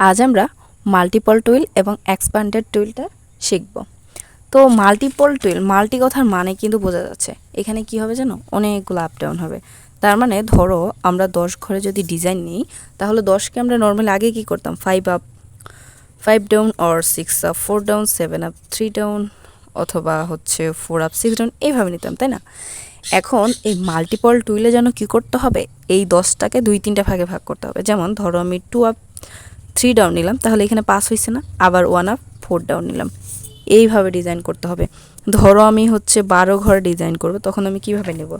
আজ আমরা multiple twill এবং এক্সপ্যান্ডেড টুইলটা শিখব। তো মাল্টিপল টুইল মাল্টি কথার মানে কিন্তু বোঝা যাচ্ছে। এখানে কি হবে জানো? অনেকগুলো আপ ডাউন হবে। তার মানে ধরো আমরা দশ ঘরে যদি ডিজাইন নিই, তাহলে দশকে আমরা নর্মালি আগে কি করতাম? Five up five down or six up four down seven up three down অথবা হচ্ছে ফোর আপ সিক্স ডাউন এইভাবে নিতাম, তাই না? এখন এই মাল্টিপল টুইলে যেন কী করতে হবে? এই দশটাকে দুই তিনটা ভাগে ভাগ করতে হবে। যেমন ধরো আমি টু আপ থ্রি ডাউন নিলাম, তাহলে এখানে পাস হয়েছে না, আবার ওয়ান আপ ফোর ডাউন নিলাম। এইভাবে ডিজাইন করতে হবে। ধরো আমি হচ্ছে বারো ঘর ডিজাইন করব, তখন আমি কীভাবে নেব?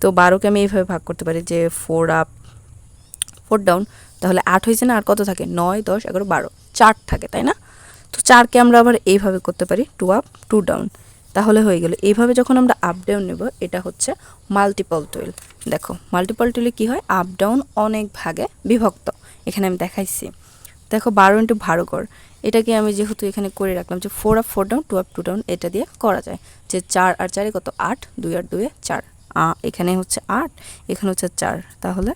তো বারোকে আমি এইভাবে ভাগ করতে পারি যে ফোর আপ ফোর ডাউন তাহলে আট হয়েছে না, আর কত থাকে? নয়, দশ, এগারো, বারো। চার থাকে, তাই না? তো চারকে আমরা আবার এইভাবে করতে পারি টু আপ টু ডাউন তাহলে হয়ে গেল। এইভাবে যখন আমরা আপ ডাউন নেব, এটা হচ্ছে মাল্টিপল টুইল দেখো মাল্টিপল টুইলে কী হয়? আপ ডাউন অনেক ভাগে বিভক্ত। এখানে আমি দেখাইছি। দেখো বারো ইন্টু বারো কর এটাকে আমি যেহেতু এখানে করে রাখলাম যে four up four down two up two down এটা দিয়ে করা যায়। যে চার আর চারে কত? আট, দুই আর দুয়ে চার। এখানে হচ্ছে আট, এখানে হচ্ছে চার। তাহলে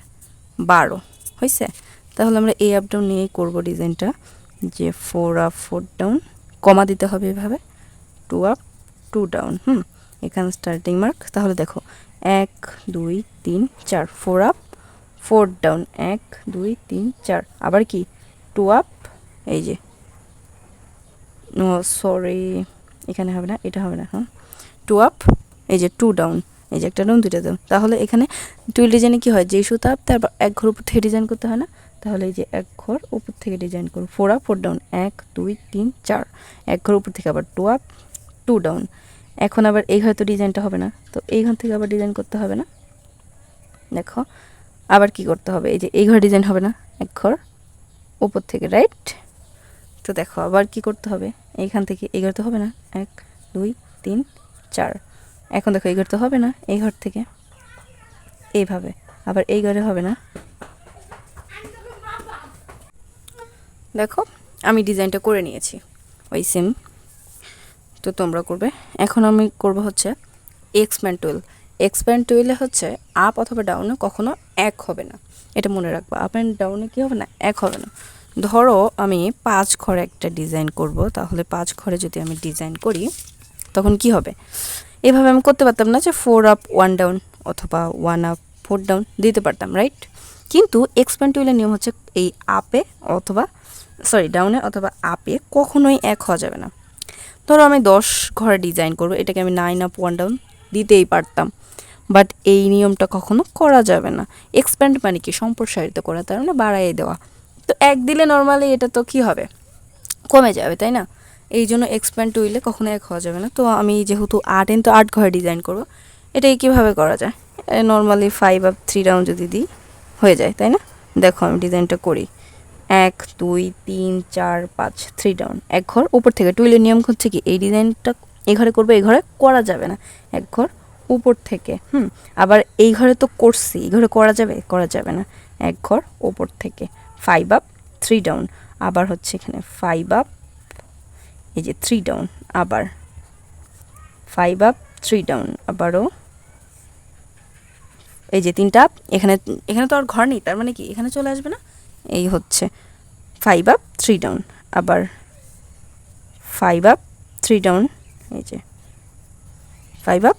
বারো। হয়েছে তাহলে আমরা এই আপ ডাউন নিয়েই করব ডিজাইনটা। যে four up four down comma দিতে হবে এভাবে। টু আপ টু ডাউন হুম? এখানে স্টার্টিং মার্ক তাহলে দেখো, এক, দুই, তিন, চার। ফোর আপ ফোর ডাউন এক, দুই, তিন, চার। আবার কি? টু আপ এই যে। নো সরি এখানে হবে না, এটা হবে না হ্যাঁ। টু আপ এই যে টু ডাউন এই যে, একটা ডাউন দুইটা ডাউন তাহলে এখানে টুইল ডিজাইনে কী হয়? যেই সুতা আপ তারপর এক ঘর উপর থেকে ডিজাইন করতে হয় না? তাহলে এই যে, এক ঘর উপর থেকে ডিজাইন করুন ফোর আপ ফোর ডাউন এক, দুই, তিন, চার। এক ঘর উপর থেকে আবার টু আপ টু ডাউন এখন আবার এই হয়তো ডিজাইনটা হবে না। তো এইখান থেকে আবার ডিজাইন করতে হবে না? দেখো, আবার কি করতে হবে? এই যে, এই ঘর ডিজাইন হবে না, এক ঘর। উপর থেকে রাইট তো দেখো, আবার কি করতে হবে? এইখান থেকে এই ঘর তো হবে না। এক, দুই, তিন, চার। এখন দেখো এই ঘর তো হবে না এই ঘর থেকে। এইভাবে। আবার এই ঘরে হবে না। দেখো, আমি ডিজাইনটা করে নিয়েছি, ওই সেম তো তোমরা করবে। এখন আমি করব হচ্ছে এক্সপ্যান্ড টুয়েল এক্সপ্যান্ড টুয়েলে হচ্ছে আপ অথবা ডাউনে কখনো এক হবে না। এটা মনে রাখব আপ অ্যান্ড ডাউনে কী হবে না, এক হবে না। ধরো আমি পাঁচ ঘরে একটা ডিজাইন করব, তাহলে পাঁচ ঘরে যদি আমি ডিজাইন করি, তখন কি হবে? এভাবে আমি করতে পারতাম না যে ফোর আপ ওয়ান ডাউন অথবা ওয়ান আপ ফোর ডাউন দিতে পারতাম রাইট কিন্তু এক্সপ্যান্ড টুইলের নিয়ম হচ্ছে এই আপে অথবা সরি ডাউনে অথবা আপে কখনোই এক হওয়া যাবে না। ধরো আমি দশ ঘরে ডিজাইন করব, এটাকে আমি নাইন আপ ওয়ান ডাউন দিতেই পারতাম। বাট এই নিয়মটা কখনো করা যাবে না। এক্সপ্যান্ড মানে কি? সম্প্রসারিত করা, তার মানে বাড়াইয়ে দেওয়া। তো এক দিলে নর্মালি এটা তো কি হবে? কমে যাবে, তাই না? এই জন্য এক্সপ্যান্ড টুইলে কখনো এক হওয়া যাবে না। তো আমি যেহেতু আট ইন্টু আট ঘরে ডিজাইন করব, এটাই কীভাবে করা যায়? Normally five up three round যদি দিই, হয়ে যায়, তাই না? দেখো আমি ডিজাইনটা করি। এক, দুই, তিন, চার, পাঁচ থ্রি ডাউন এক ঘর, উপর থেকে। টুইলের নিয়ম হচ্ছে কি? এই ডিজাইনটা এই ঘরে করবে এই ঘরে করা যাবে না। এক ঘর উপর থেকে, হুম, আবার এই ঘরে তো করছি, এই ঘরে করা যাবে করা যাবে না। এক ঘর ওপর থেকে ফাইভ আপ থ্রি ডাউন আবার হচ্ছে এখানে ফাইভ আপ এই যে থ্রি ডাউন আবার ফাইভ আপ থ্রি ডাউন আবারও এই যে তিনটা আপ এখানে এখানে তো আর ঘর নেই, তার মানে কি? এখানে চলে আসবে না? এই হচ্ছে ফাইভ আপ থ্রি ডাউন আবার ফাইভ আপ থ্রি ডাউন এই যে ফাইভ আপ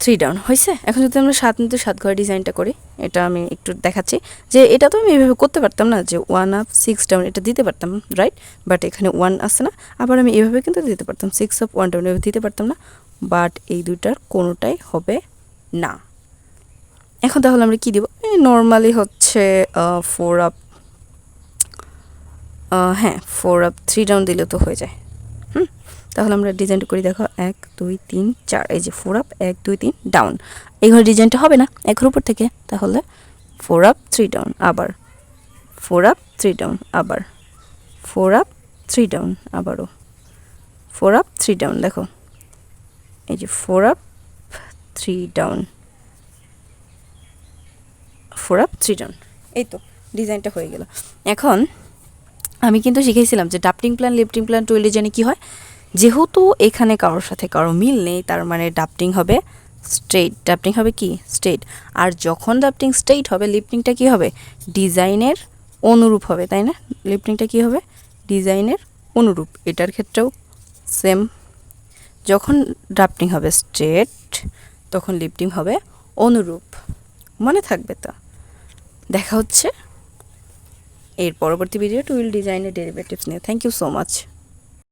থ্রি ডাউন হয়েছে? এখন যদি আমরা সাত মিনিটে সাত ঘর ডিজাইনটা করি, এটা আমি একটু দেখাচ্ছি। যে এটা তো আমি এভাবে করতে পারতাম না, যে ওয়ান আপ সিক্স ডাউন এটা দিতে পারতাম রাইট বাট এখানে ওয়ান আসছে না, আবার আমি এভাবে কিন্তু দিতে পারতাম। সিক্স আপ ওয়ান ডাউন এভাবে দিতে পারতাম না বাট এই দুইটার কোনোটাই হবে না। এখন তাহলে আমরা কী দিব? নর্মালি হচ্ছে ফোর আপ হ্যাঁ ফোর আপ থ্রি ডাউন দিলে তো হয়ে যায়। তাহলে আমরা ডিজাইনটা করি, দেখো, এক, দুই, তিন, চার, এই যে ফোর আপ এক, দুই, তিন ডাউন এই ঘরে ডিজাইনটা হবে না, এক ঘর উপর থেকে, তাহলে ফোর আপ থ্রি ডাউন আবার। ফোর আপ থ্রি ডাউন আবার। ফোর আপ থ্রি ডাউন আবারও। ফোর আপ থ্রি ডাউন দেখো। এই যে four up three down four up three down এই তো ডিজাইনটা হয়ে গেল। এখন আমি কিন্তু শিখেছিলাম যে ডাপটিং প্ল্যান লিফটিং প্ল্যান টুইলে জানি কী হয়। যেহেতু এখানে কারোর সাথে কারও মিল নেই, তার মানে ডাপটিং হবে স্ট্রেট। ডাপটিং হবে কি? স্ট্রেট। আর যখন ডাপটিং স্ট্রেট হবে লিফটিংটা কি হবে? ডিজাইনের অনুরূপ হবে, তাই না? লিফটিংটা কি হবে? ডিজাইনের অনুরূপ। এটার ক্ষেত্রেও সেম। যখন ড্রাফটিং হবে স্ট্রেট, তখন লিফটিং হবে অনুরূপ। মনে থাকবে তো? দেখা হচ্ছে। এর পরবর্তী ভিডিও টুইল ডিজাইনের ডেরিভেটিভস নিয়ে। Thank you so much.